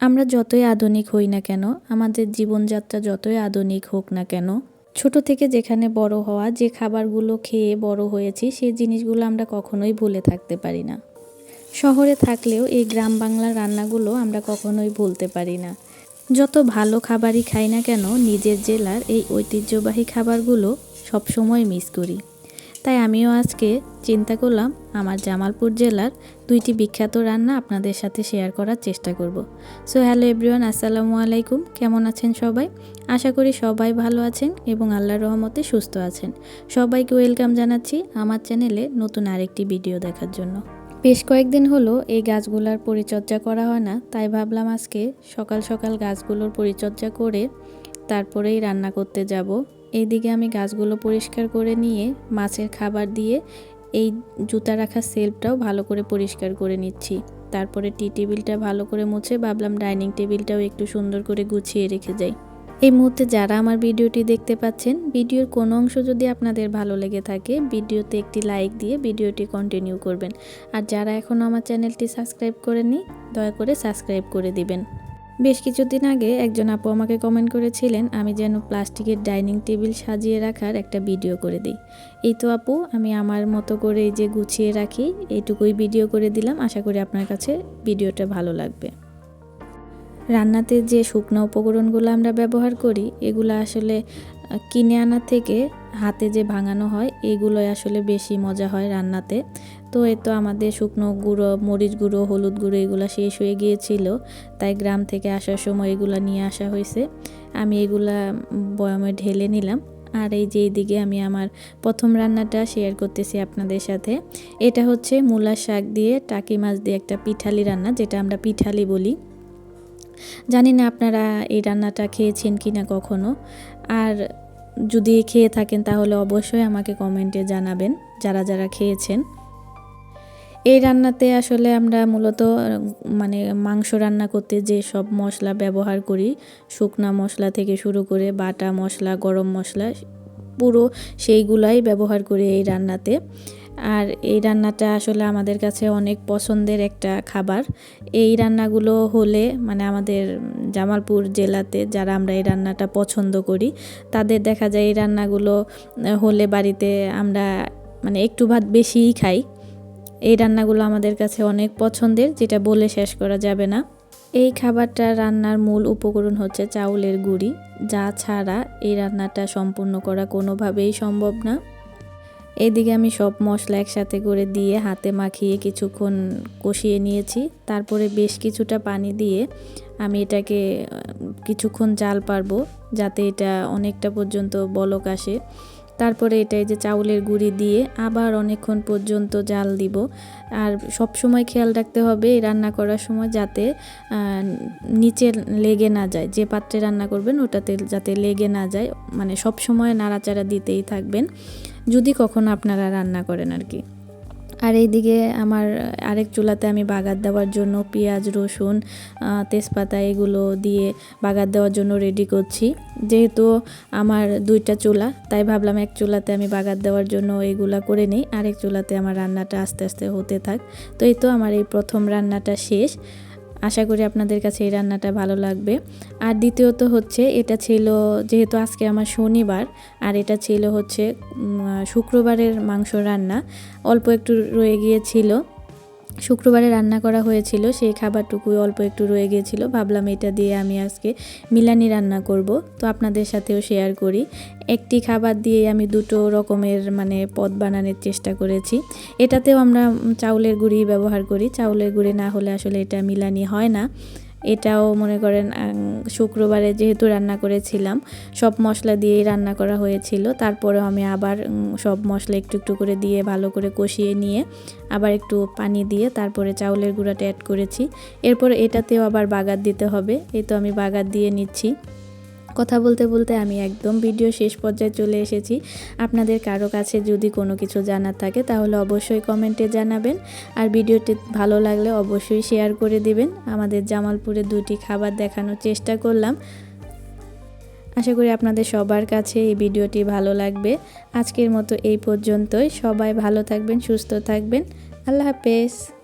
আমরা যতই আধুনিক হই না কেন, আমাদের জীবনযাত্রা যতই আধুনিক হোক না কেন, ছোট থেকে যেখানে বড় হওয়া, যে খাবারগুলো খেয়ে বড় হয়েছি, সেই জিনিসগুলো আমরা কখনোই ভুলে থাকতে পারি না। শহরে থাকলেও এই গ্রাম বাংলার রান্নাগুলো আমরা কখনোই ভুলতে পারি না। যত ভালো খাবারই খাই না কেন, নিজের জেলার এই ঐতিহ্যবাহী খাবারগুলো সবসময় মিস করি। তাই আমিও আজকে চিন্তা করলাম আমার জামালপুর জেলার দুইটি বিখ্যাত রান্না আপনাদের সাথে শেয়ার করার চেষ্টা করব। সো হ্যালো এভরিওয়ান আসসালামু আলাইকুম। কেমন আছেন সবাই? আশা করি সবাই ভালো আছেন এবং আল্লাহর রহমতে সুস্থ আছেন। সবাইকে ওয়েলকাম জানাচ্ছি আমার চ্যানেলে নতুন আরেকটি ভিডিও দেখার জন্য। বেশ কয়েকদিন হলো এই গাছগুলোর পরিচর্যা করা হয় না, তাই ভাবলাম আজকে সকাল সকাল গাছগুলোর পরিচর্যা করে তারপরেই রান্না করতে যাব। এইদিকে আমি গাছগুলো পরিষ্কার করে নিয়ে মাছের খাবার দিয়ে এই জুতা রাখা সেলফটাও ভালো করে পরিষ্কার করে নিচ্ছি। তারপরে টি টেবিলটা ভালো করে মুছে ভাবলাম ডাইনিং টেবিলটাও একটু সুন্দর করে গুছিয়ে রেখে যাই। এই মুহূর্তে যারা আমার ভিডিওটি দেখতে পাচ্ছেন, ভিডিওর কোনো অংশ যদি আপনাদের ভালো লেগে থাকে, ভিডিওতে একটি লাইক দিয়ে ভিডিওটি কন্টিনিউ করবেন। আর যারা এখনও আমার চ্যানেলটি সাবস্ক্রাইব করেনি দয়া করে সাবস্ক্রাইব করে দিবেন। বেশ কিছুদিন আগে একজন আপু আমাকে কমেন্ট করেছিলেন, আমি যেন প্লাস্টিকের ডাইনিং টেবিল সাজিয়ে রাখার একটা ভিডিও করে দিই। এই তো আপু, আমি আমার মতো করে এই যে গুছিয়ে রাখি, এইটুকুই ভিডিও করে দিলাম। আশা করি আপনার কাছে ভিডিওটা ভালো লাগবে। রান্নাতে যে শুকনো উপকরণগুলো আমরা ব্যবহার করি, এগুলো আসলে কিনে আনার থেকে হাতে যে ভাঙানো হয়, এগুলোই আসলে বেশি মজা হয় রান্নাতে। তো এ তো আমাদের শুকনো গুঁড়ো, মরিচ গুঁড়ো, হলুদ গুঁড়ো, এগুলো শেষ হয়ে গিয়েছিল। তাই গ্রাম থেকে আসার সময় এগুলো নিয়ে আসা হয়েছে। আমি এগুলা বয়ামে ঢেলে নিলাম। আর এই যে এইদিকে আমি আমার প্রথম রান্নাটা শেয়ার করতেছি আপনাদের সাথে। এটা হচ্ছে মূলা শাক দিয়ে টাকি মাছ দিয়ে একটা পিঠালি রান্না, যেটা আমরা পিঠালি বলি। জানি না আপনারা এই রান্নাটা খেয়েছেন কি না কখনো। আর যদি খেয়ে থাকেন তাহলে অবশ্যই আমাকে কমেন্টে জানাবেন যারা যারা খেয়েছেন। এই রান্নাতে আসলে আমরা মূলত মানে মাংস রান্না করতে যে সব মশলা ব্যবহার করি, শুকনা মশলা থেকে শুরু করে বাটা মশলা, গরম মশলা, পুরো সেইগুলাই ব্যবহার করি এই রান্নাতে। আর এই রান্নাটা আসলে আমাদের কাছে অনেক পছন্দের একটা খাবার। এই রান্নাগুলো হলে মানে আমাদের জামালপুর জেলাতে যারা আমরা এই রান্নাটা পছন্দ করি, তাদের দেখা যায় এই রান্নাগুলো হলে বাড়িতে আমরা মানে একটু ভাত বেশিই খাই। এই রান্নাগুলো আমাদের কাছে অনেক পছন্দের, যেটা বলে শেষ করা যাবে না। এই খাবারটা রান্নার মূল উপকরণ হচ্ছে চাউলের গুঁড়ি। যা ছাড়া এই রান্নাটা সম্পূর্ণ করা কোনোভাবেই সম্ভব না। এদিকে আমি সব মশলা একসাথে করে দিয়ে হাতে মাখিয়ে কিছুক্ষণ কষিয়ে নিয়েছি। তারপরে বেশ কিছুটা পানি দিয়ে আমি এটাকে কিছুক্ষণ জাল পারব যাতে এটা অনেকটা পর্যন্ত বলক আসে। তারপরে এটাই যে চাউলের গুঁড়ি দিয়ে আবার অনেকক্ষণ পর্যন্ত জাল দিব। আর সব সময় খেয়াল রাখতে হবে রান্না করার সময় যাতে নিচে লেগে না যায়। যে পাত্রে রান্না করবেন ওটাতে যাতে লেগে না যায়। মানে সব সময় নাড়াচাড়া দিতেই থাকবেন। যদি কখনো আপনারা রান্না করেন আর কি। আর এইদিকে আমার আরেক চুলাতে আমি বাগার দেওয়ার জন্য পেঁয়াজ, রসুন তেজপাতা এগুলো দিয়ে বাগার দেওয়ার জন্য রেডি করছি। যেহেতু আমার দুইটা চুলা, তাই ভাবলাম এক চুলাতে আমি বাগার দেওয়ার জন্য এগুলা করে নিই, আরেক চুলাতে আমার রান্নাটা আস্তে আস্তে হতে থাক। তো এই তো আমার এই প্রথম রান্নাটা শেষ। আশা করি আপনাদের কাছে এই রান্নাটা ভালো লাগবে। আর দ্বিতীয়ত হচ্ছে, এটা ছিল যেহেতু আজকে আমার শনিবার, আর এটা ছিল হচ্ছে শুক্রবারের মাংস রান্না। অল্প একটু রয়ে গিয়েছিল। শুক্রবারে রান্না করা হয়েছিল, সেই খাবারটুকু অল্প একটু রয়ে গিয়েছিল ভাবলাম এটা দিয়ে আমি আজকে মিলানি রান্না করব। তো আপনাদের সাথেও শেয়ার করি। একটি খাবার দিয়ে আমি দুটো রকমের মানে পদ বানানোর চেষ্টা করেছি। এটাতেও আমরা চাউলের গুঁড়ি ব্যবহার করি। চাউলের গুঁড়ি না হলে আসলে এটা মিলানি হয় না। এটাও মনে করেন শুক্রবারে যেহেতু রান্না করেছিলাম, সব মশলা দিয়েই রান্না করা হয়েছিল। তারপরে আমি আবার সব মশলা একটু একটু করে দিয়ে ভালো করে কষিয়ে নিয়ে আবার একটু পানি দিয়ে তারপরে চাউলের গুঁড়াটা অ্যাড করেছি। এরপর এটাতেও আবার বাগার দিতে হবে। এই তো আমি বাগার দিয়ে নিচ্ছি। কথা বলতে বলতে আমি একদম ভিডিও শেষ পর্যায়ে চলে এসেছি। আপনাদের কারও কাছে যদি কোনো কিছু জানার থাকে, তাহলে অবশ্যই কমেন্টে জানাবেন। আর ভিডিওটি ভালো লাগলে অবশ্যই শেয়ার করে দিবেন। আমাদের জামালপুরে দুটি খাবার দেখানোর চেষ্টা করলাম। আশা করি আপনাদের সবার কাছে এই ভিডিওটি ভালো লাগবে। আজকের মতো এই পর্যন্তই। সবাই ভালো থাকবেন, সুস্থ থাকবেন। আল্লাহ হাফেজ।